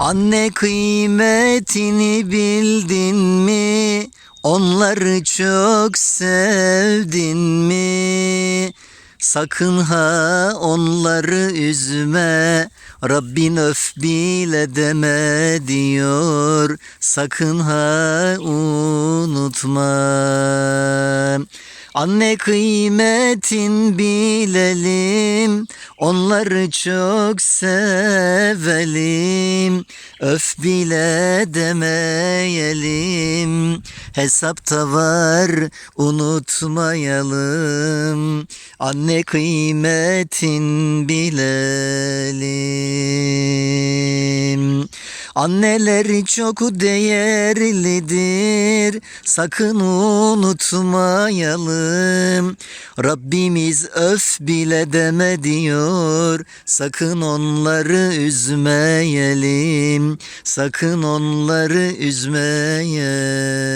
Anne kıymetini bildin mi? Onları çok sevdin mi? Sakın ha onları üzme Rabbin öf bile deme diyor Sakın ha unutma Anne kıymetin bilelim Onları çok sevelim Öf bile demeyelim. Hesapta var unutmayalım. Anne kıymetin bilelim Anneleri çok değerlidir. Sakın unutmayalım. Rabbimiz öf bile deme diyor. Sakın onları üzmeyelim. Sakın onları üzmeyelim